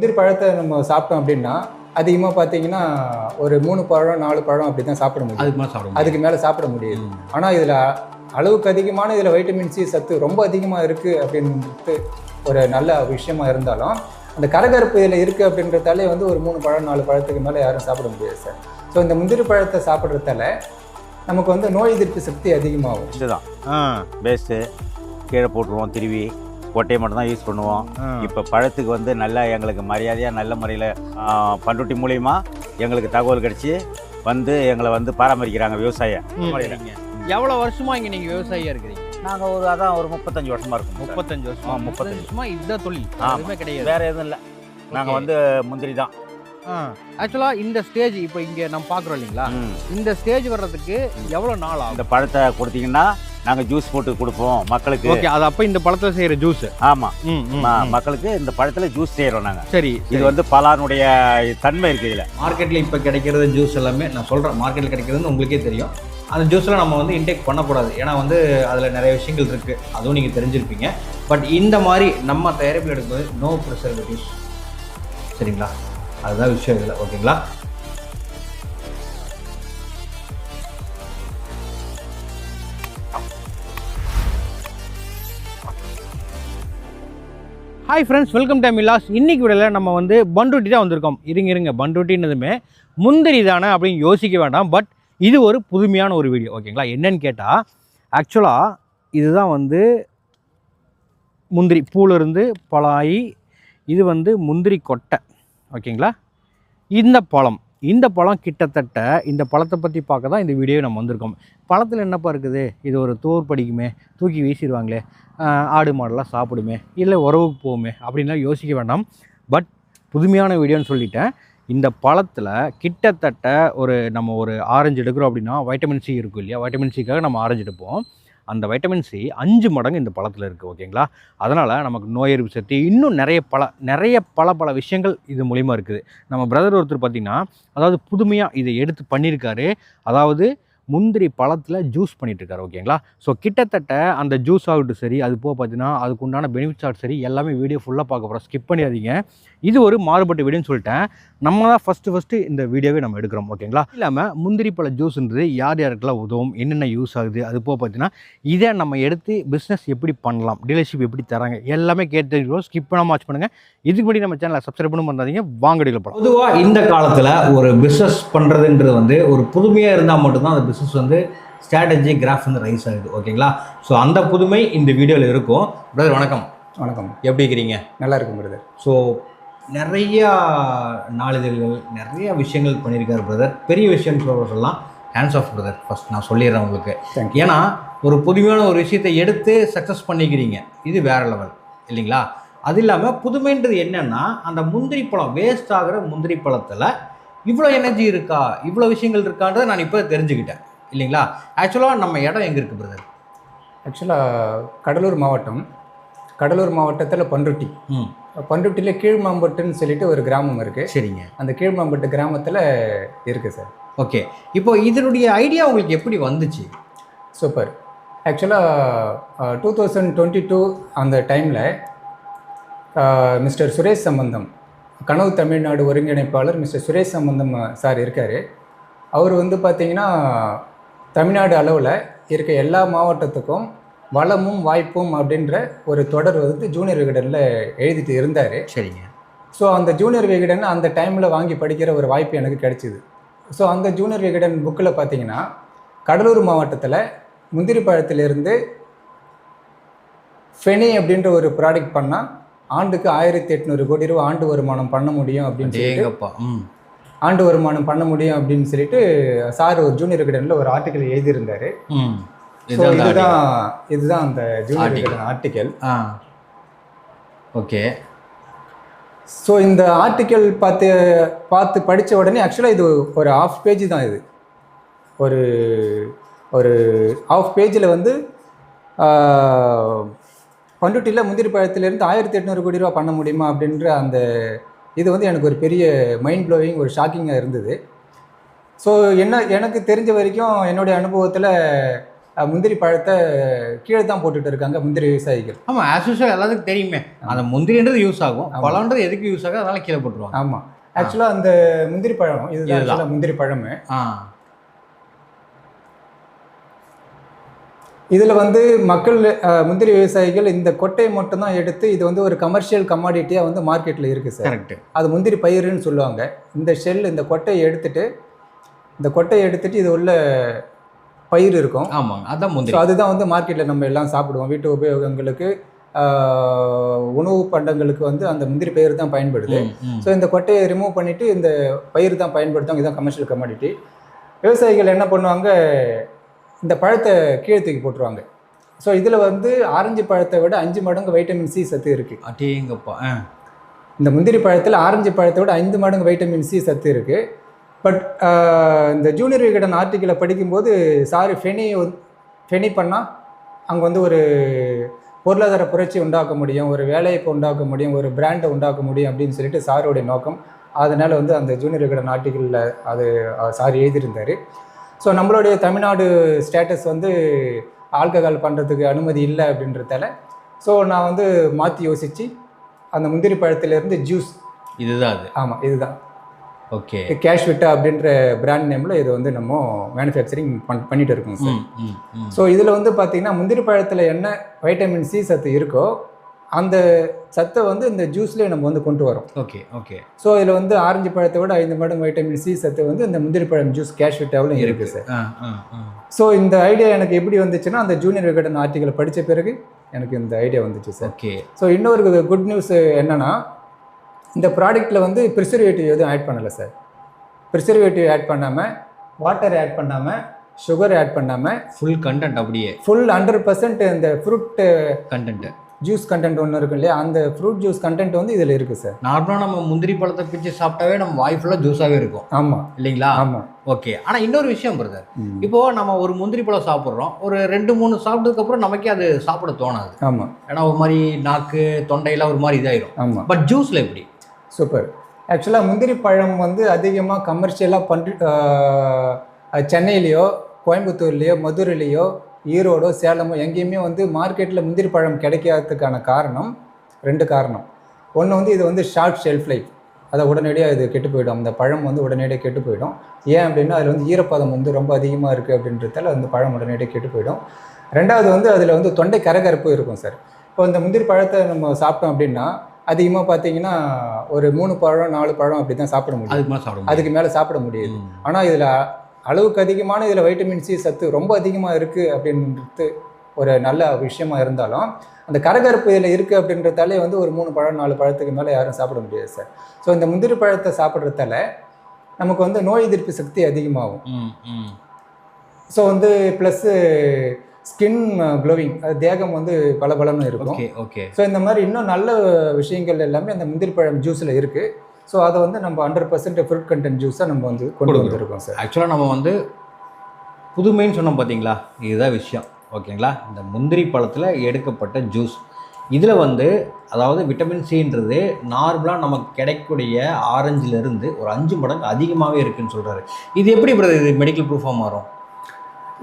முந்திரி பழத்தை நம்ம சாப்பிட்டோம் அப்படின்னா அதிகமாக பார்த்தீங்கன்னா ஒரு மூணு பழம் நாலு பழம் அப்படி தான் சாப்பிட முடியும். அதுக்கு மேலே சாப்பிட அதுக்கு மேலே சாப்பிட முடியாது. ஆனால் இதில் அளவுக்கு அதிகமான இதில் வைட்டமின் சி சத்து ரொம்ப அதிகமாக இருக்குது அப்படின்றது ஒரு நல்ல விஷயமா இருந்தாலும் அந்த கரகரப்பு இதில் இருக்குது அப்படின்றதாலே வந்து ஒரு மூணு பழம் நாலு பழத்துக்கு மேலே யாரும் சாப்பிட முடியாது சார். ஸோ இந்த முந்திரி பழத்தை சாப்பிட்றதால நமக்கு வந்து நோய் எதிர்ப்பு சக்தி அதிகமாகும். இதுதான். பேஸ்ட்டு கீழே போட்டுருவோம் திருவி. கொட்டையை மட்டும் தான் யூஸ் பண்ணுவோம் இப்போ பழத்துக்கு வந்து நல்லா எங்களுக்கு மரியாதையாக நல்ல முறையில் பண்ருட்டி மூலியமா எங்களுக்கு தகவல் கிடச்சி வந்து எங்களை வந்து பராமரிக்கிறாங்க விவசாயம் எவ்வளோ வருஷமா இங்கே நீங்கள் விவசாயியா இருக்கிறீங்க? நாங்கள் ஒரு அதான் ஒரு முப்பத்தஞ்சு வருஷமா இருக்கும். முப்பத்தஞ்சு வருஷமா? முப்பத்தஞ்சு. வருஷமா? இதுதான் தொழில். எதுவுமே கிடையாது. வேற எதுவும் இல்லை. நாங்கள் வந்து முந்திரி தான். ஆக்சுவலாக இந்த ஸ்டேஜ் இப்போ இங்கே நம்ம பார்க்குறோம் இல்லைங்களா. இந்த ஸ்டேஜ் வர்றதுக்கு எவ்வளோ நாள் ஆகும்? இந்த பழத்தை கொடுத்தீங்கன்னா நாங்கள் ஜூஸ் போட்டு கொடுப்போம் மக்களுக்கு. ஓகே அது அப்போ இந்த பழத்தில் செய்கிற ஜூஸ் ஆமாம் மக்களுக்கு இந்த பழத்தில் ஜூஸ் செய்கிறோம் நாங்கள் சரி இது வந்து பலானுடைய தன்மை இருக்குது இதில். மார்க்கெட்டில் இப்போ கிடைக்கிறது ஜூஸ் எல்லாமே நான் சொல்கிறேன் மார்க்கெட்டில் கிடைக்கிறதுன்னு உங்களுக்கே தெரியும். அந்த ஜூஸ்லாம் நம்ம வந்து இன்டேக் பண்ணக்கூடாது. ஏன்னா வந்து அதில் நிறைய விஷயங்கள் இருக்குது அதுவும் நீங்கள் தெரிஞ்சிருப்பீங்க. பட் இந்த மாதிரி நம்ம தயாரிப்பில் எடுக்கும்போது நோ ப்ரிசர்வேட்டிவ்ஸ் சரிங்களா? அதுதான் விஷயம் இதில். ஓகேங்களா ஹாய் ஃப்ரெண்ட்ஸ் வெல்கம் டு மிலாஸ் இன்னைக்கு விடல நம்ம வந்து பண்ருட்டி தான் வந்திருக்கோம். இருங்க இருங்க பண்ருட்டின்னதுமே முந்திரி தானே அப்படின்னு யோசிக்க வேண்டாம். பட் இது ஒரு புதுமையான ஒரு வீடியோ ஓகேங்களா என்னன்னு கேட்டால் ஆக்சுவலாக இதுதான் வந்து முந்திரி பூலேருந்து பழாயி இது வந்து முந்திரி கொட்டை ஓகேங்களா இந்த பழம். இந்த பழம் கிட்டத்தட்ட இந்த பழத்தை பற்றி பார்க்க தான் இந்த வீடியோ நம்ம வந்திருக்கோம். பழத்தில் என்னப்பா இருக்குது? இது ஒரு தோர் படிக்குமே தூக்கி வீசிடுவாங்களே ஆடு மாடெல்லாம் சாப்பிடுமே இல்லை உறவுக்கு போகுமே அப்படின்லாம் யோசிக்க வேண்டாம். பட் புதுமையான வீடியோன்னு சொல்லிட்டேன். இந்த பழத்தில் கிட்டத்தட்ட ஒரு நம்ம ஒரு ஆரஞ்சு எடுக்கிறோம் அப்படின்னா வைட்டமின் சி இருக்கும் இல்லையா? வைட்டமின் சிக்காக நம்ம ஆரஞ்சு எடுப்போம். அந்த வைட்டமின் சி அஞ்சு மடங்கு இந்த பழத்தில் இருக்குது ஓகேங்களா? அதனால் நமக்கு நோய் எதிர்ப்பு சக்தி இன்னும் நிறைய பல நிறைய பல பல விஷயங்கள் இது மூலிமா இருக்குது. நம்ம பிரதர் ஒருத்தர் பார்த்திங்கன்னா அதாவது புதுமையாக இதை எடுத்து பண்ணியிருக்காரு. அதாவது முந்திரி பழத்தில் ஜூஸ் பண்ணிட்டு இருக்காரு ஓகேங்களா ஸோ கிட்டத்தட்ட அந்த ஜூஸ் ஆகட்டும் சரி அது போக பார்த்தீங்கன்னா அதுக்கு உண்டான பெனிஃபிட்ஸ் ஆகட்டும் சரி எல்லாமே வீடியோ ஃபுல்லாக பார்க்க போகிறோம் ஸ்கிப் பண்ணிடாதீங்க. இது ஒரு மாறுபட்ட வீடியோன்னு சொல்லிட்டேன். நம்ம தான் ஃபஸ்ட்டு ஃபஸ்ட்டு இந்த வீடியோவே நம்ம எடுக்கிறோம் ஓகேங்களா இல்லாமல் முந்திரி பழ ஜூஸ்ன்றது யார் யாருக்கெல்லாம் உதவும் என்னென்ன யூஸ் ஆகுது அது போக பார்த்தீங்கன்னா இதை நம்ம எடுத்து பிஸ்னஸ் எப்படி பண்ணலாம் டீலர்ஷிப் எப்படி தராங்க எல்லாமே கேட்டு ஸ்கிப் பண்ணாமல் வாட்ச் பண்ணுங்கள் இதுக்கு முன்னாடி நம்ம சேனலை சப்ஸ்கிரைப் பண்ண பண்ணாதீங்க வாங்கடியில் போகலாம் பொதுவாக இந்த காலத்தில் ஒரு பிஸ்னஸ் பண்ணுறதுன்றது வந்து ஒரு புதுமையாக இருந்தால் மட்டும்தான் அந்த பிஸ்னஸ் வந்து ஸ்ட்ராட்டஜி கிராஃப் வந்து ரைஸ் ஆகுது. ஓகேங்களா ஸோ அந்த புதுமை இந்த வீடியோவில் இருக்கும். பிரதர் வணக்கம். வணக்கம். எப்படி இருக்கிறீங்க? நல்லா இருக்கும் பிரதர் ஸோ நிறையா நாளிதழ்கள் நிறைய விஷயங்கள் பண்ணியிருக்காரு பிரதர் பெரிய விஷயம் சொல்லலாம். ஹேண்ட்ஸ் ஆஃப் பிரதர் ஃபர்ஸ்ட் நான் சொல்லிடுறேன் உங்களுக்கு. ஏன்னா ஒரு புதுமையான ஒரு விஷயத்தை எடுத்து சக்ஸஸ் பண்ணிக்கிறீங்க. இது வேற லெவல் இல்லைங்களா? அது இல்லாமல் புதுமைன்றது என்னன்னா அந்த முந்திரி பழம் வேஸ்ட் ஆகிற முந்திரி பழத்தில் இவ்வளோ எனர்ஜி இருக்கா? இவ்வளோ விஷயங்கள் இருக்கான்றதை நான் இப்போ தெரிஞ்சுக்கிட்டேன். இல்லைங்களா? ஆக்சுவலாக நம்ம இடம் எங்கே இருக்குது பிரதர் ஆக்சுவலாக கடலூர் மாவட்டம். கடலூர் மாவட்டத்தில் பண்ருட்டி. பண்ருட்டியில் கீழ்மாம்பட்டுன்னு சொல்லிட்டு ஒரு கிராமம் இருக்குது சரிங்க. அந்த கீழ்மாம்பட்டு கிராமத்தில் இருக்குது சார் ஓகே இப்போ இதனுடைய ஐடியா உங்களுக்கு எப்படி வந்துச்சு? சூப்பர் ஆக்சுவலாக டூ தௌசண்ட் டுவெண்ட்டி டூ அந்த டைமில் மிஸ்டர் சுரேஷ் சம்பந்தம் கனவு தமிழ்நாடு ஒருங்கிணைப்பாளர் மிஸ்டர் சுரேஷ் சம்பந்தம் சார் இருக்கார். அவர் வந்து பார்த்தீங்கன்னா தமிழ்நாடு அளவில் இருக்க எல்லா மாவட்டத்துக்கும் வளமும் வாய்ப்பும் அப்படின்ற ஒரு தொடர் வந்து ஜூனியர் விகடனில் எழுதிட்டு இருந்தார். சரிங்க. ஸோ அந்த ஜூனியர் விகடன் அந்த டைமில் வாங்கி படிக்கிற ஒரு வாய்ப்பு எனக்கு கிடைச்சிது. ஸோ அந்த ஜூனியர் விகடன் புக்கில் பார்த்தீங்கன்னா கடலூர் மாவட்டத்தில் முந்திரி பழத்திலிருந்து ஃபெனி அப்படின்ற ஒரு ப்ராடக்ட் பண்ணால் ஆண்டுக்கு ஆயிரத்தி எட்நூறு கோடி ரூபா ஆண்டு வருமானம் பண்ண முடியும் அப்படின்னு ம். ஆண்டு வருமானம் பண்ண முடியும் அப்படின்னு சொல்லிட்டு சார் ஒரு ஜூனியர் விகடனில் ஒரு ஆர்டிக்கல் எழுதியிருந்தார். இதுதான் இதுதான் அந்த ஜூனியர். விகடன் ஆர்டிக்கல் ஆ. ஓகே. ஸோ இந்த ஆர்டிக்கல் பார்த்து பார்த்து படித்த உடனே ஆக்சுவலாக இது ஒரு ஆஃப் பேஜ் தான் இது. ஒரு ஒரு ஆஃப் பேஜில் வந்து பண்ருட்டியில் முந்திரி பழத்திலேருந்து ஆயிரத்தி எட்நூறு கோடி ரூபா பண்ண முடியுமா அப்படின்ற அந்த இது வந்து எனக்கு ஒரு பெரிய மைண்ட் ப்ளோவிங் ஒரு ஷாக்கிங்காக இருந்தது. ஸோ என்ன எனக்கு தெரிஞ்ச வரைக்கும் என்னுடைய அனுபவத்தில் முந்திரி பழத்தை கீழே தான் போட்டுட்டு இருக்காங்க முந்திரி விவசாயிகள். ஆமாம் ஆஸ் யூஸ்வல் எல்லாத்துக்கும் தெரியுமே. அந்த முந்திரின்றது யூஸ் ஆகும். பழம்ன்றது எதுக்கு யூஸ் ஆகும் அதனால கீழே போட்டுருவாங்க. ஆமாம் ஆக்சுவலாக அந்த முந்திரி பழம் இதுதான் actually முந்திரி பழமே. இதில் வந்து மக்கள் முந்திரி விவசாயிகள் இந்த கொட்டையை மட்டும்தான் எடுத்து இது வந்து ஒரு கமர்ஷியல் கமாடிட்டியாக வந்து மார்க்கெட்டில் இருக்குது சார். கரெக்ட் அது முந்திரி பயிருன்னு சொல்லுவாங்க. இந்த ஷெல் இந்த கொட்டையை எடுத்துட்டு இந்த கொட்டையை எடுத்துட்டு இது உள்ள பயிர் இருக்கும். ஆமாங்க. அதான் முந்திரி. அதுதான் வந்து மார்க்கெட்டில் நம்ம எல்லாம் சாப்பிடுவோம். வீட்டு உபயோகங்களுக்கு உணவு பண்டங்களுக்கு வந்து அந்த முந்திரி பயிர் தான் பயன்படுது. ஸோ இந்த கொட்டையை ரிமூவ் பண்ணிவிட்டு இந்த பயிர் தான் பயன்படுத்துவாங்க. இதுதான் கமர்ஷியல் கமாடிட்டி விவசாயிகள் என்ன பண்ணுவாங்க இந்த பழத்தை கீழே தூக்கி போட்டுருவாங்க. ஸோ இதில் வந்து ஆரஞ்சு பழத்தை விட அஞ்சு மடங்கு வைட்டமின் சி சத்து இருக்குது அடேங்கப்பா ஆ. இந்த முந்திரி பழத்தில் ஆரஞ்சு பழத்தை விட ஐந்து மடங்கு வைட்டமின் சி சத்து இருக்குது பட் இந்த ஜூனியர் விகடன் ஆர்டிக்கிளை படிக்கும்போது சாரி ஃபெனி ஃபெனி பண்ணால் அங்கே வந்து ஒரு பொருளாதார புரட்சி உண்டாக்க முடியும் ஒரு வேலைவாய்ப்பு உண்டாக்க முடியும் ஒரு பிராண்டை உண்டாக்க முடியும் அப்படின்னு சொல்லிட்டு சாருடைய நோக்கம். அதனால் வந்து அந்த ஜூனியர் விகடன் ஆர்டிக்கிளில் அது சார் எழுதியிருந்தார். ஸோ நம்மளுடைய தமிழ்நாடு ஸ்டேட்டஸ் வந்து ஆல்கஹால் பண்ணுறதுக்கு அனுமதி இல்லை அப்படின்றதால ஸோ நான் வந்து மாற்றி யோசித்து அந்த முந்திரி பழத்திலேருந்து ஜூஸ் இதுதான் அது. ஆமாம் இதுதான். ஓகே கேஷ் விட்டா அப்படின்ற பிராண்ட் நேமில் இது வந்து நம்ம மேனுஃபேக்சரிங் பண் பண்ணிட்டு இருக்கோம் சார் ஸோ இதில் வந்து பார்த்தீங்கன்னா முந்திரி பழத்தில் என்ன வைட்டமின் சி சத்து இருக்கோ அந்த சத்தை வந்து இந்த ஜூஸ்லேயே நம்ம வந்து கொண்டு வரோம். Okay okay. ஸோ இதில் வந்து ஆரஞ்சு பழத்தை விட ஐந்து மடங்கு வைட்டமின் சி சத்து வந்து இந்த முந்திரி பழம் ஜூஸ் கேஷ் விட்டாவிலும் இருக்குது சார் ஆ ஆ ஆ. ஸோ இந்த ஐடியா எனக்கு எப்படி வந்துச்சுன்னா அந்த ஜூனியர் விகடன் ஆர்டிக்கலை படித்த பிறகு எனக்கு இந்த ஐடியா வந்துச்சு சார் ஓகே. ஸோ இன்னொரு குட் நியூஸ் என்னன்னா இந்த ப்ராடக்ட்டில் வந்து ப்ரிசர்வேட்டிவ் எதுவும் ஆட் பண்ணலை சார் ப்ரிசர்வேட்டிவ் ஆட் பண்ணாமல் வாட்டர் ஆட் பண்ணாமல் சுகர் ஆட் பண்ணாமல் ஃபுல் கண்டென்ட் அப்படியே. ஃபுல் ஹண்ட்ரட் பர்சன்ட் இந்த ஃப்ரூட் கண்டென்ட் ஜூஸ் கண்டென்ட் ஒன்று இருக்கும் இல்லையா? அந்த ஃப்ரூட் ஜூஸ் கண்டென்ட் வந்து இதில் இருக்குது சார் நார்மலாக நம்ம முந்திரி பழத்தை பிச்சு சாப்பிட்டாவே நம்ம வாய் ஃபுல்லாக ஜூஸாகவே இருக்கும். ஆமாம் இல்லைங்களா? ஆமாம் ஓகே ஆனால் இன்னொரு விஷயம் பிரதர் இப்போ நம்ம ஒரு முந்திரி பழம் சாப்பிட்றோம். ஒரு ரெண்டு மூணு சாப்பிட்டதுக்கப்புறம் நமக்கே அது சாப்பிட தோணாது. ஆமாம் ஏன்னா ஒரு மாதிரி நாக்கு தொண்டையெல்லாம் ஒரு மாதிரி இதாயிரும். ஆமாம் பட் ஜூஸில் எப்படி? சூப்பர் ஆக்சுவலாக முந்திரி பழம் வந்து அதிகமாக கமர்ஷியலாக பண்ணி சென்னையிலையோ கோயம்புத்தூர்லேயோ மதுரையிலையோ ஈரோடோ சேலமோ எங்கேயுமே வந்து மார்க்கெட்டில் முந்திரி பழம் கிடைக்காததுக்கான காரணம் ரெண்டு காரணம். ஒன்று வந்து இது வந்து ஷார்ட் ஷெல்ஃப் லைஃப் அதை உடனடியாக இது கெட்டு போயிடும். அந்த பழம் வந்து உடனடியாக கெட்டு போயிடும். ஏன் அப்படின்னா அதில் வந்து ஈரப்பதம் வந்து ரொம்ப அதிகமாக இருக்குது அப்படின்றதால அந்த பழம் உடனடியாக கெட்டு போயிடும். ரெண்டாவது வந்து அதில் வந்து தொண்டை கரகரப்பு இருக்கும் சார். இப்போ இந்த முந்திரி பழத்தை நம்ம சாப்பிட்டோம் அப்படின்னா அதிகமாக பார்த்தீங்கன்னா ஒரு மூணு பழம் நாலு பழம் அப்படி தான் சாப்பிட முடியும். அதுக்கு மேலே சாப்பிட முடியாது. அதுக்கு மேலே சாப்பிட முடியாது. ம். ஆனால் இதில் அளவுக்கு அதிகமான இதில் வைட்டமின் சி சத்து ரொம்ப அதிகமாக இருக்குது அப்படின்றது ஒரு நல்ல விஷயமா இருந்தாலும் அந்த கரகரப்பு இதில் இருக்குது அப்படின்றதாலே வந்து ஒரு மூணு பழம் நாலு பழத்துக்கு மேலே யாரும் சாப்பிட முடியாது சார். ஸோ இந்த முந்திரி பழத்தை சாப்பிட்றதால நமக்கு வந்து நோய் எதிர்ப்பு சக்தி அதிகமாகும். ஸோ வந்து ப்ளஸ்ஸு ஸ்கின் க்ளோவிங் அது தேகம் வந்து பளபளன்னு இருக்கும். Okay okay. ஸோ இந்த மாதிரி இன்னும் நல்ல விஷயங்கள் எல்லாமே அந்த முந்திரி பழம் ஜூஸில் இருக்குது. ஸோ அதை வந்து நம்ம ஹண்ட்ரட் பர்சன்ட் ஃப்ரூட் கண்டென்ட் ஜூஸாக நம்ம வந்து கொண்டு. வந்திருக்கோம் சார் ஆக்சுவலாக நம்ம வந்து புதுமைன்னு சொன்னோம் பார்த்தீங்களா இதுதான் விஷயம். ஓகேங்களா இந்த முந்திரி பழத்தில் எடுக்கப்பட்ட ஜூஸ் இதில் வந்து அதாவது விட்டமின் சின்றது நார்மலாக நமக்கு கிடைக்கக்கூடிய ஆரஞ்சிலிருந்து ஒரு அஞ்சு மடங்கு அதிகமாகவே இருக்குன்னு சொல்கிறாரு இது எப்படி brother இது மெடிக்கல் ப்ரூஃபாக மாறும்?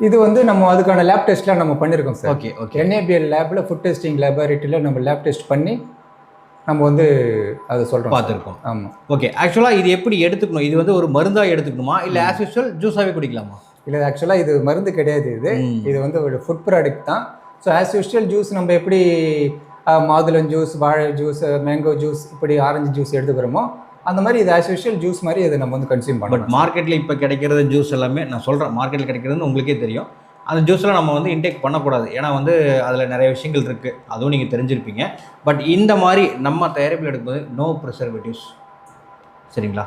இது வந்து நம்ம அதுக்கான லேப் டெஸ்ட்லாம் நம்ம பண்ணியிருக்கோம் சார் ஓகே ஓகே என்ஏபிஎல் லேபில் ஃபுட் டெஸ்டிங் லேபரேட்டரியில் நம்ம லேப் டெஸ்ட் பண்ணி நம்ம வந்து அதை சொல்கிறோம் பார்த்துருக்கோம். ஆமாம் ஓகே ஆக்சுவலாக இது எப்படி எடுத்துக்கணும்? இது வந்து ஒரு மருந்தாக எடுத்துக்கணுமா? இல்லை ஆஸ் யூஸ்வல் ஜூஸாகவே குடிக்கலாமா? இல்லை ஆக்சுவலாக இது மருந்து கிடையாது இது. இது வந்து ஒரு ஃபுட் ப்ராடக்ட் தான். ஸோ ஆஸ் யூஸ்வல் ஜூஸ் நம்ம எப்படி மாதுளம் ஜூஸ் வாழை ஜூஸ் மேங்கோ ஜூஸ் இப்படி ஆரஞ்சு ஜூஸ் எடுத்துக்கிறோமோ அந்த மாதிரி இது ஆஸ் யூஸ்வல் ஜூஸ் மாதிரி இதை நம்ம வந்து கன்சியூம் பட் பண்ணலாம் மார்க்கெட்டில் இப்போ கிடைக்கிறது ஜூஸ் எல்லாமே நான் சொல்கிறேன் மார்க்கெட்டில் கிடைக்கிறதுன்னு உங்களுக்கே தெரியும். அந்த ஜூஸ்லாம் நம்ம வந்து இன்டேக் பண்ணக்கூடாது. ஏன்னா வந்து அதில் நிறைய விஷயங்கள் இருக்குது அதுவும் நீங்கள் தெரிஞ்சிருப்பீங்க. பட் இந்த மாதிரி நம்ம தயாரிப்பில் எடுக்கும்போது நோ ப்ரிசர்வேட்டிவ்ஸ் சரிங்களா?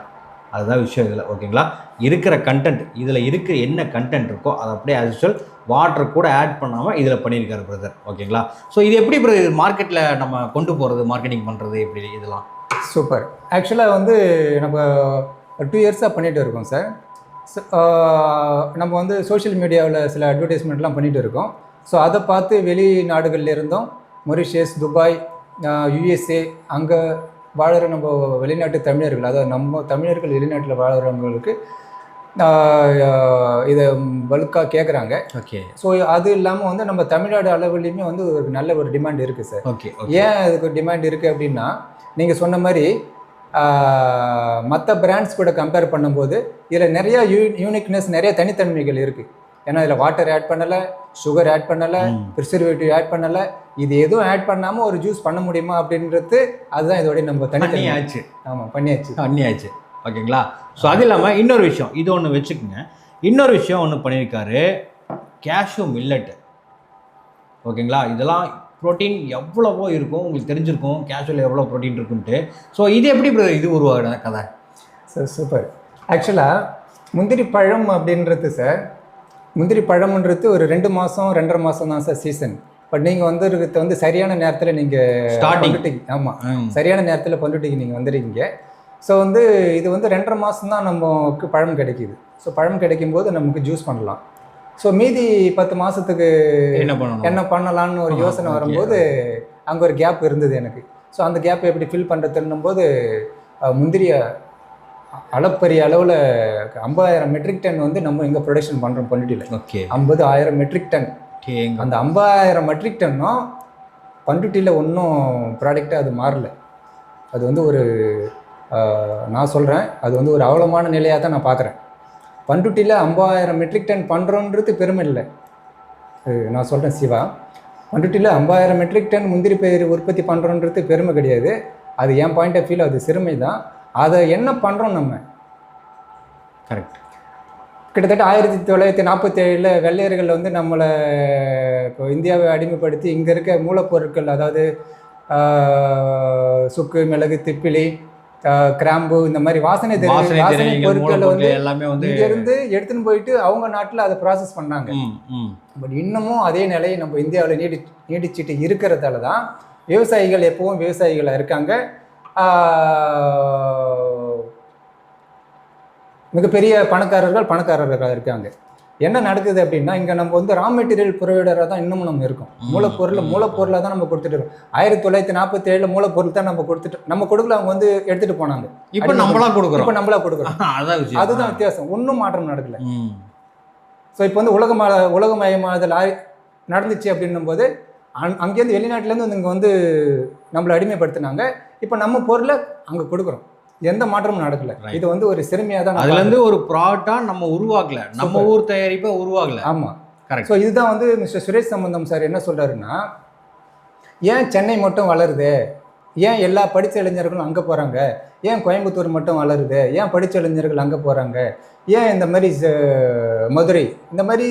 அதுதான் விஷயம் இதில். ஓகேங்களா இருக்கிற கண்டென்ட் இதில் இருக்கிற என்ன கண்டென்ட் இருக்கோ அதை அப்படியே ஆஸ் யூஸ்வல் வாட்டர் கூட ஆட் பண்ணாமல் இதில் பண்ணியிருக்காரு பிரதர் ஓகேங்களா ஸோ இது எப்படி பிரதர் இது மார்க்கெட்டில் நம்ம கொண்டு போகிறது மார்க்கெட்டிங் பண்ணுறது எப்படி இதெல்லாம்? சூப்பர் ஆக்சுவலாக வந்து நம்ம டூ இயர்ஸாக பண்ணிகிட்டு இருக்கோம் சார் நம்ம வந்து சோஷியல் மீடியாவில் சில அட்வர்டைஸ்மெண்ட்லாம் பண்ணிட்டு இருக்கோம். ஸோ அதை பார்த்து வெளிநாடுகள்ல இருந்தும் மொரிஷியஸ் துபாய் யுஎஸ்ஏ அங்கே வாழுற நம்ம வெளிநாட்டு தமிழர்கள் அதாவது நம்ம தமிழர்கள் வெளிநாட்டில் வாழுறவங்களுக்கு இதை பல்காக கேட்குறாங்க ஓகே. ஸோ அது இல்லாமல் வந்து நம்ம தமிழ்நாடு அளவுலேயுமே வந்து ஒரு நல்ல ஒரு டிமாண்ட் இருக்குது சார் ஓகே ஏன் அதுக்கு டிமாண்ட் இருக்குது அப்படின்னா நீங்கள் சொன்ன மாதிரி மற்ற பிராண்ட்ஸ் கூட கம்பேர் பண்ணும்போது இதில் நிறைய யூ யூனிக்னஸ் நிறைய தனித்தன்மைகள் இருக்குது ஏன்னா இதில் வாட்டர் ஆட் பண்ணலை சுகர் ஆட் பண்ணலை ப்ரிசர்வேட்டிவ் ஆட் பண்ணலை. இது எதுவும் ஆட் பண்ணாமல் ஒரு ஜூஸ் பண்ண முடியுமா அப்படின்றது அதுதான் இதோடைய நம்ம பண்ணியாச்சு. ஆமாம் பண்ணியாச்சு. பண்ணியாச்சு. ஓகேங்களா? ஸோ அது இல்லாமல் இன்னொரு விஷயம் இது ஒன்று வச்சுக்கோங்க. இன்னொரு விஷயம் ஒன்று பண்ணியிருக்காரு கேஷ்யூ மில்லட் ஓகேங்களா? இதெல்லாம் ப்ரோட்டீன் எவ்வளவோ இருக்கும் உங்களுக்கு தெரிஞ்சிருக்கும் கேஷ்யூவில் எவ்வளோ ப்ரோட்டீன் இருக்குன்ட்டு. ஸோ இது எப்படி இது உருவாகின கதை? சார் சூப்பர் ஆக்சுவலாக முந்திரி பழம் அப்படின்றது சார் முந்திரி பழம்ன்றது ஒரு ரெண்டு மாதம் ரெண்டரை மாதம் தான் சார் சீசன் பட் நீங்கள் வந்து இருக்கிறது வந்து சரியான நேரத்தில் நீங்கள் Starting. ஆமாம். சரியான நேரத்தில் பண்ருட்டிக்கு நீங்கள் வந்துடுவீங்க ஸோ வந்து இது வந்து ரெண்டரை மாதம் தான் நமக்கு பழம் கிடைக்குது. ஸோ பழம் கிடைக்கும் போது நமக்கு ஜூஸ் பண்ணலாம். ஸோ மீதி பத்து மாதத்துக்கு என்ன பண்ணணும்? என்ன பண்ணலாம்னு ஒரு யோசனை. வரும்போது அங்கே ஒரு கேப் இருந்தது எனக்கு. ஸோ அந்த கேப் எப்படி ஃபில் பண்ணுறதுன்னும் போது அஹ், முந்திரிய அளப்பரிய அளவில் ஐம்பதாயிரம் மெட்ரிக் டன் வந்து நம்ம இங்கே ப்ரொடக்ஷன் பண்ணுறோம் பண்ருட்டியில் ஓகே ஐம்பது ஆயிரம் மெட்ரிக் டன் அந்த ஐம்பதாயிரம் மெட்ரிக் டன்னும் பண்ருட்டியில் ஒன்றும் ப்ராடக்டாக அது மாறல. அது வந்து ஒரு நான் சொல்கிறேன் அது வந்து ஒரு அவலமான நிலையாக தான் நான் பார்க்குறேன் பண்ருட்டியில் ஐம்பதாயிரம் மெட்ரிக் டன் பண்ணுறோன்றது பெருமை இல்லை. நான் சொல்கிறேன் சிவா. பண்ருட்டியில் ஐம்பதாயிரம் மெட்ரிக் டன் முந்திரி பயிர் உற்பத்தி பண்ணுறோன்றது பெருமை கிடையாது. அது என் பாயிண்ட் ஆஃப் வியூவில் அது சிறுமை தான் அதை என்ன பண்ணுறோம் நம்ம? கரெக்ட் கிட்டத்தட்ட ஆயிரத்தி தொள்ளாயிரத்தி நாற்பத்தி ஏழில் வெள்ளையர்கள் வந்து நம்மளை இப்போ இந்தியாவை அடிமைப்படுத்தி இங்கே இருக்க மூலப்பொருட்கள் அதாவது சுக்கு மிளகு திப்பிலி கிராம்பு இந்த மாதிரி வாசனை திரவிய- வாசனை பொருட்களை வந்து எல்லாமே வந்து இங்கேருந்து எடுத்துன்னு போயிட்டு அவங்க நாட்டில் அதை ப்ராசஸ் பண்ணாங்க. பட் இன்னமும் அதே நிலையை நம்ம இந்தியாவில் நீடி நீடிச்சிட்டு இருக்கிறதால தான் விவசாயிகள் எப்பவும் விவசாயிகளாக இருக்காங்க. மிகப்பெரிய பணக்காரர்கள் பணக்காரர்களாக இருக்காங்க. என்ன நடக்குது அப்படின்னா இங்கே நம்ம வந்து ரா மெட்டீரியல் ப்ரொவைடராக தான் இன்னமும் நம்ம இருக்கோம். மூலப்பொருள். மூலப்பொருளாக தான் நம்ம கொடுத்துட்டு இருக்கோம். ஆயிரத்தி தொள்ளாயிரத்தி நாற்பத்தி ஏழில் மூலப்பொருள் தான் நம்ம கொடுத்துட்டு நம்ம கொடுக்கல அவங்க வந்து எடுத்துகிட்டு போனாங்க. இப்போ நம்மளா இப்போ கொடுக்குறோம். நம்மளா கொடுக்குறோம் அதுதான் வித்தியாசம். ஒன்றும் மாற்றம் நடக்கல. ஸோ இப்போ வந்து உலகமா உலகமயமாதல் ஆய் நடந்துச்சு அப்படின்னும் போது அங் அங்கேருந்து வெளிநாட்டிலேருந்து இங்கே வந்து நம்மளை அடிமைப்படுத்தினாங்க. இப்போ நம்ம பொருளை அங்கே கொடுக்குறோம். எந்த மாற்றமும் நடக்கல. இது வந்து ஒரு சிறுமியாக தான் அதுல இருந்து ஒரு ப்ராடக்டா நம்ம உருவாக்கல. நம்ம. ஊர் தயாரிப்பை உருவாக்கல. ஆமாம் Correct. ஸோ இதுதான் வந்து மிஸ்டர் சுரேஷ் சம்பந்தம் சார் என்ன சொல்றாருன்னா ஏன் சென்னை மட்டும் வளருது? ஏன் எல்லா படித்த இளைஞர்களும் அங்கே போகிறாங்க ஏன் கோயம்புத்தூர் மட்டும் வளருது? ஏன் படித்த இளைஞர்கள் அங்கே போகிறாங்க ஏன் இந்த மாதிரி மதுரை இந்த மாதிரி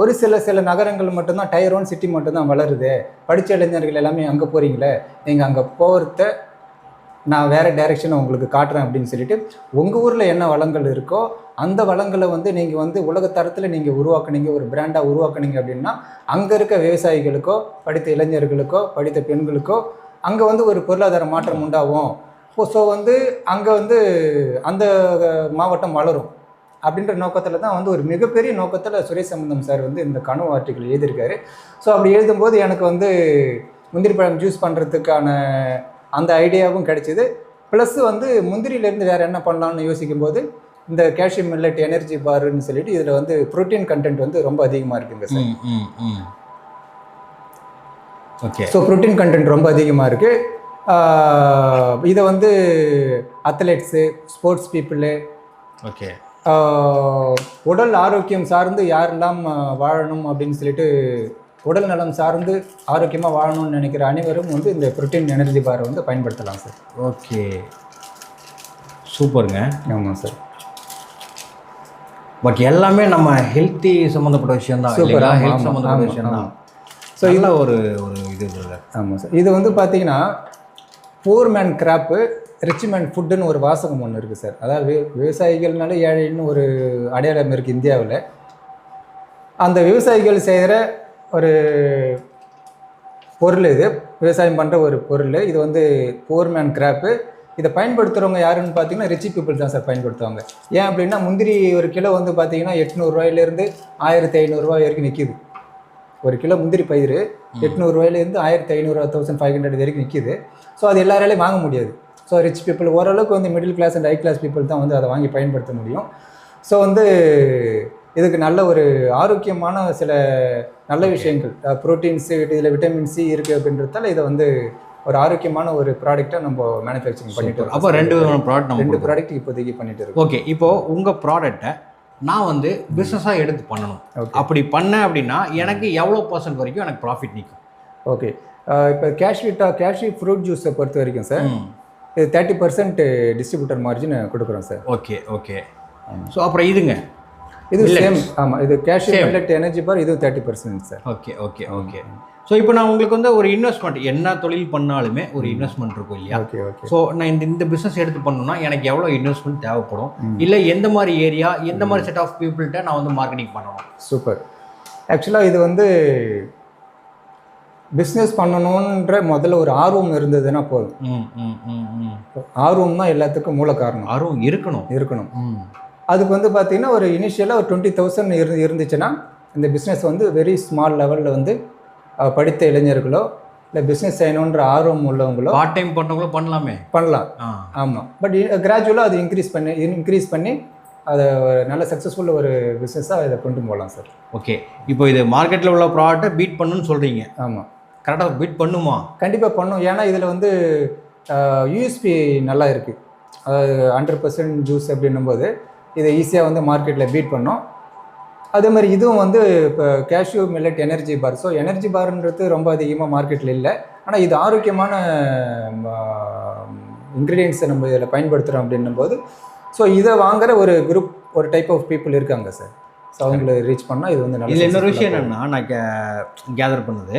ஒரு சில சில நகரங்கள் மட்டும்தான் டயர் ஒன் சிட்டி மட்டும்தான் வளருது? படித்த இளைஞர்கள் எல்லாமே அங்கே போகிறீங்களே நீங்கள் அங்கே போகிறத நான் வேறு டைரெக்ஷனை உங்களுக்கு காட்டுறேன் அப்படின்னு சொல்லிட்டு உங்கள் ஊரில் என்ன வளங்கள் இருக்கோ அந்த வளங்களை வந்து நீங்கள் வந்து உலகத்தரத்தில் நீங்கள் உருவாக்குனீங்க ஒரு பிராண்டாக உருவாக்குனீங்க அப்படின்னா அங்கே இருக்க விவசாயிகளுக்கோ படித்த இளைஞர்களுக்கோ படித்த பெண்களுக்கோ அங்கே வந்து ஒரு பொருளாதார மாற்றம் உண்டாகும். ஸோ வந்து அங்கே வந்து அந்த மாவட்டம் வளரும். அப்படின்ற நோக்கத்தில் தான் வந்து ஒரு மிகப்பெரிய நோக்கத்தில் சுரேஷ் சம்பந்தம் சார் வந்து இந்த கனவு ஆர்டிக்கல் எழுதியிருக்காரு. ஸோ அப்படி எழுதும்போது எனக்கு வந்து முந்திரி பழம் ஜூஸ் பண்ணுறதுக்கான அந்த ஐடியாவும் கிடைச்சிது. ப்ளஸ் வந்து முந்திரியிலேருந்து வேறு என்ன பண்ணலாம்னு யோசிக்கும்போது இந்த கேல்சியம் மில்லட் எனர்ஜி பார்னு சொல்லிட்டு இதில் வந்து புரோட்டீன் கண்டென்ட் வந்து ரொம்ப அதிகமாக இருக்குங்க sir. Okay so protein content ரொம்ப அதிகமாக இருக்குது இதை வந்து அத்லெட்ஸு ஸ்போர்ட்ஸ் பீப்புளு ஓகே உடல் ஆரோக்கியம் சார்ந்து யாரெல்லாம் வாழணும் அப்படின்னு சொல்லிட்டு உடல் நலம் சார்ந்து ஆரோக்கியமாக வாழணும்னு நினைக்கிற அனைவரும் வந்து இந்த புரோட்டீன் எனர்ஜி பாரை வந்து பயன்படுத்தலாம் சார். ஓகே. சூப்பருங்க. ஆமாம் சார். பட் எல்லாமே நம்ம ஹெல்த்தி சம்மந்தப்பட்ட விஷயம் தான் ஆமா, ஹெல்த் சம்மந்தப்பட்ட விஷயம் தான். ஸோ இதில் ஒரு ஒரு இது. ஆமாம் சார். இது வந்து பார்த்தீங்கன்னா poor man crop rich man ஃபுட்டுன்னு ஒரு வாசகம் ஒன்று இருக்குது சார். அதாவது வி- விவசாயிகள்னால ஏழைன்னு ஒரு அடையாளம் இருக்குது இந்தியாவில். அந்த விவசாயிகள் செய்கிற ஒரு பொருள் இது. விவசாயம் பண்ணுற ஒரு பொருள். இது வந்து போர் மேன் கிராப்பு இதை பயன்படுத்துகிறவங்க யாருன்னு பார்த்தீங்கன்னா ரிச்சி பீப்புள் தான் சார் பயன்படுத்துவாங்க. ஏன் அப்படின்னா முந்திரி ஒரு கிலோ வந்து பார்த்தீங்கன்னா எட்நூறுரூவாயிலேருந்து ஆயிரத்தி ஐநூறுரூவா வரைக்கும் நிற்கிது ஒரு கிலோ முந்திரி பயிர் எட்நூறுரூவாயிலேருந்து ஆயிரத்தி ஐநூறுரூவா தௌசண்ட் ஃபைவ் ஹண்ட்ரட் வரைக்கும் நிற்கிது ஸோ அது எல்லாராலையும் வாங்க முடியாது. ஸோ ரிச் பீப்புள் ஓரளவுக்கு வந்து middle class and high class people தான் வந்து அதை வாங்கி பயன்படுத்த முடியும். ஸோ வந்து இதுக்கு நல்ல ஒரு ஆரோக்கியமான சில நல்ல விஷயங்கள். ப்ரோட்டீன்ஸ் இதில் விட்டமின் சி இருக்குது அப்படின்றதால இதை வந்து ஒரு ஆரோக்கியமான ஒரு ப்ராடக்டாக நம்ம மேனுஃபேக்சரிங் பண்ணிட்டு இருக்கோம். அப்போ ரெண்டு விதமான ப்ராடக்ட் ரெண்டு. ப்ராடக்ட் இப்போதைக்கு பண்ணிட்டு இருக்கோம். ஓகே இப்போ உங்கள் ப்ராடக்ட்டை நான் வந்து பிஸ்னஸாக எடுத்து பண்ணணும். அப்படி பண்ணேன் அப்படின்னா எனக்கு எவ்வளோ பர்சன்ட் வரைக்கும் எனக்கு ப்ராஃபிட் நிற்கும் ஓகே இப்போ கேஷ்வீட்டா கேஷ்வீ ஃப்ரூட் ஜூஸை பொறுத்த வரைக்கும் சார் இது தேர்ட்டி பர்சன்ட் டிஸ்ட்ரிபியூட்டர் மார்ஜின் கொடுக்குறோம் சார். ஓகே ஓகே ஸோ அப்புறம் இதுங்க. இது. சேம் ஆமாம் இது cashew Same. Millet energy bar இதுவும் thirty percent sir okay okay okay so இப்போ நான் உங்களுக்கு வந்து ஒரு இன்வெஸ்ட்மெண்ட் என்ன தொழில் பண்ணாலுமே ஒரு இன்வெஸ்ட்மெண்ட் இருக்கும் இல்லையா? ஓகே ஓகே ஸோ நான் இந்த இந்த பிஸ்னஸ் எடுத்து பண்ணணும்னா எனக்கு எவ்வளோ இன்வெஸ்ட்மெண்ட் தேவைப்படும். இல்லை எந்த மாதிரி ஏரியா எந்த மாதிரி செட் ஆஃப் பீப்புள்கிட்ட நான் வந்து மார்க்கெட்டிங் பண்ணணும்? சூப்பர் ஆக்சுவலாக இது வந்து பிஸ்னஸ் பண்ணணுன்ற முதல்ல ஒரு ஆர்வம் இருந்ததுன்னா போதும். ம் ம் ம் ம். ஆர்வம் தான் எல்லாத்துக்கும் மூல காரணம். ஆர்வம் இருக்கணும். இருக்கணும். அதுக்கு வந்து பார்த்தீங்கன்னா ஒரு இனிஷியலாக ஒரு டுவெண்ட்டி தௌசண்ட் இரு இருந்துச்சுன்னா இந்த பிஸ்னஸ் வந்து வெரி ஸ்மால் லெவலில் வந்து படித்த இளைஞர்களோ இல்லை பிஸ்னஸ் செய்யணுன்ற ஆர்வம் உள்ளவங்களோ பார்ட் டைம் பண்ணுறவங்களும் பண்ணலாமே. பண்ணலாம். ஆ. ஆமாம் பட் கிராஜுவலாக அது இன்க்ரீஸ் பண்ணி இன்க்ரீஸ் பண்ணி அதை ஒரு நல்ல சக்ஸஸ்ஃபுல் ஒரு பிஸ்னஸாக இதை கொண்டு போகலாம் சார் ஓகே இப்போ இது மார்க்கெட்டில் உள்ள ப்ராடக்ட்டை பீட் பண்ணுன்னு சொல்கிறீங்க ஆமாம் கரெக்டாக பீட் பண்ணுமா? கண்டிப்பாக பண்ணும். ஏன்னா இதில் வந்து யூஎஸ்பி நல்லா இருக்குது அதாவது ஹண்ட்ரட் பர்சன்ட் ஜூஸ் அப்படின்னும் போது இதை ஈஸியாக வந்து மார்க்கெட்டில் பீட் பண்ணோம். அதே மாதிரி இதுவும் வந்து இப்போ cashew millet energy bar so energy பார்ன்றது ரொம்ப அதிகமாக மார்க்கெட்டில் இல்லை. ஆனால் இது ஆரோக்கியமான இன்க்ரீடியன்ஸை நம்ம இதில் பயன்படுத்துகிறோம் அப்படின்னும் போது ஸோ இதை வாங்குற ஒரு குரூப் ஒரு டைப் ஆஃப் பீப்புள் இருக்காங்க சார் ஸோ அவங்கள ரீச் பண்ணால் இது வந்து நல்ல இதில் இன்னொரு விஷயம் என்னென்னா நான் கே கேதர் பண்ணது.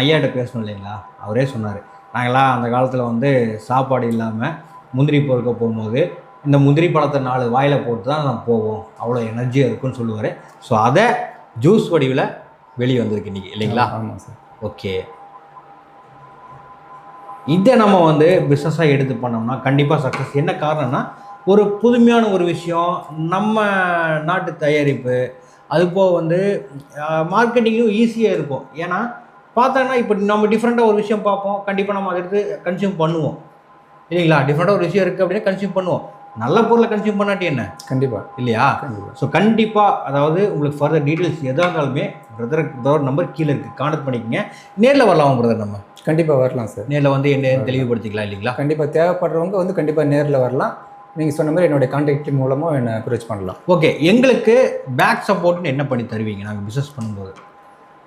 ஐயாட்ட பேசணும் இல்லைங்களா? அவரே சொன்னார். நாங்களாம் அந்த காலத்தில் வந்து சாப்பாடு இல்லாமல் முந்திரி பொறுக்க போகும்போது இந்த முந்திரி பழத்தை நாலு வாயில் போட்டு தான் நான் போவோம். அவ்வளோ எனர்ஜியாக இருக்குன்னு சொல்லுவார். ஸோ அதை ஜூஸ் வடிவில் வெளியே வந்திருக்கு இன்றைக்கி இல்லைங்களா. ஆமாம் சார் ஓகே இதை நம்ம வந்து பிஸ்னஸாக எடுத்து பண்ணோம்னா கண்டிப்பாக சக்ஸஸ் என்ன காரணம்னா ஒரு புதுமையான ஒரு விஷயம் நம்ம நாட்டு தயாரிப்பு அது போக வந்து மார்க்கெட்டிங்கும் ஈஸியாக இருக்கும். ஏன்னா பார்த்தோன்னா இப்போ நம்ம டிஃப்ரெண்ட்டாக ஒரு விஷயம் பார்ப்போம். கண்டிப்பாக நம்ம அதை எடுத்து கன்சியூம் பண்ணுவோம். இல்லைங்களா? டிஃப்ரெண்ட்டாக ஒரு விஷயம் இருக்குது அப்படின்னா கன்சியூம் பண்ணுவோம். நல்ல பொருளை கன்சியூம் பண்ணாட்டி என்ன? கண்டிப்பாக இல்லையா? கண்டிப்பாக ஸோ கண்டிப்பாக அதாவது உங்களுக்கு ஃபர்தர் டீட்டெயில்ஸ் எதாக இருந்தாலுமே பிரதர் பிரதர் நம்பர் கீழே இருக்குது கான்டாக்ட் பண்ணிக்கங்க. நேரில் வரலாம் பிரதர் நம்ம? கண்டிப்பாக வரலாம் சார் நேரில் வந்து என்ன தெளிவுபடுத்திக்கலாம் இல்லைங்களா? கண்டிப்பாக தேவைப்படுறவங்க வந்து கண்டிப்பாக நேரில் வரலாம். நீங்கள் சொன்ன மாதிரி என்னுடைய கான்டாக்ட் மூலமாக என்னை அப்ரோச் பண்ணலாம். ஓகே எங்களுக்கு பேக் சப்போர்ட்னு என்ன பண்ணி தருவீங்க? நாங்கள் பிஸ்னஸ் பண்ணும்போது.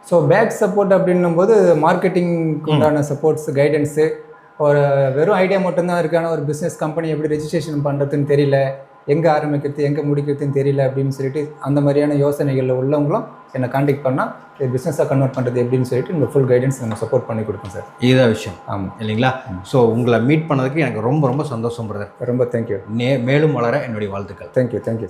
ஸோ பேக் சப்போர்ட் அப்படின்னும் போது மார்க்கெட்டிங்க்கு உண்டான சப்போர்ட்ஸ் கைடன்ஸு ஒரு வெறும் ஐடியா மட்டும்தான் இருக்கான ஒரு பிஸ்னஸ் கம்பெனி எப்படி ரெஜிஸ்ட்ரேஷன் பண்ணுறதுன்னு தெரியல. எங்கே ஆரம்பிக்கிறது எங்கே முடிக்கிறதுன்னு தெரியல அப்படின்னு சொல்லிட்டு அந்த மாதிரியான யோசனைகளில் உள்ளவங்களும் என்னை காண்டாக்ட் பண்ணால் இது பிஸ்னஸாக கன்வெர்ட் பண்ணுறது எப்படின்னு சொல்லிட்டு இந்த ஃபுல் கைடன்ஸ் நம்ம சப்போர்ட் பண்ணி கொடுப்போம் சார் இதுதான் விஷயம். ஆமாம் இல்லைங்களா? ஸோ உங்களை மீட் பண்ணதுக்கு எனக்கு ரொம்ப ரொம்ப சந்தோஷம் பிரதர் ரொம்ப தேங்க்யூ நே மேலும் வளர என்னுடைய வாழ்த்துக்கள். Thank you thank you